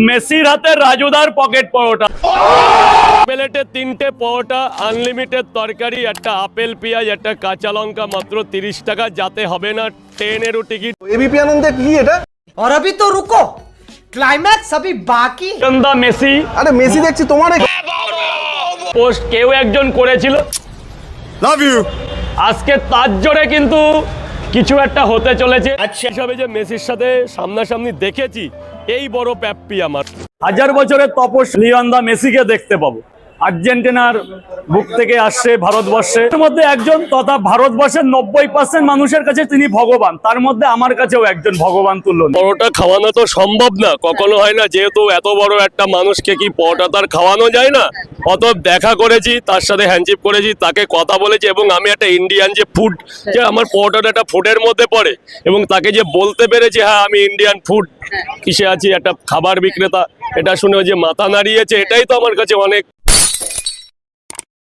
মেসির হাতে রাজুদার পকেট পরোটা প্লেটে তিনটে পরোটা আনলিমিটেড তরকারি একটা আপেল পেঁয়াজ একটা কাঁচা লঙ্কা মাত্র তিরিশ টাকা যাতে হবে না ট্রেনেরও টিকিট এবিপি আনন্দে কি এটা और अभी तो रुको क्लाइमैक्स अभी बाकी है। দা মেসি আরে মেসি দেখছি তোমার এ- পোস্ট কেউ একজন করেছিল লাভ ইউ আজকে তার জোরে কিন্তু কিছু একটা হতে চলেছে। হিসাবে যে মেসির সাথে সামনাসামনি দেখেছি, এই বড় প্যাপ্পি আমার। হাজার বছরের তপস লিওন্দা মেসিকে দেখতে পাবো। আর্জেন্টিনার বুক থেকে আসছে ভারতবর্ষে। মধ্যে একজন তথা ভারতবর্ষের নব্বই পার্সেন্ট মানুষের কাছে তিনি ভগবান। তার মধ্যে আমার কাছেও একজন ভগবান তুল্য পরোটা খাওয়ানো তো সম্ভব না। কখনো হয় না, যেহেতু এত বড় একটা মানুষকে কি পরোটা তার খাওয়ানো যায় না? অত দেখা করেছি, তার সাথে হ্যান্ডশিপ করেছি, তাকে কথা বলেছি এবং আমি একটা ইন্ডিয়ান যে ফুড যে আমার পরোটাটা একটা ফুডের মধ্যে পড়ে এবং তাকে যে বলতে পেরেছি হ্যাঁ আমি ইন্ডিয়ান ফুড কিসে আছি, একটা খাবার বিক্রেতা। এটা শুনে যে মাথা নাড়িয়েছে, এটাই তো আমার কাছে অনেক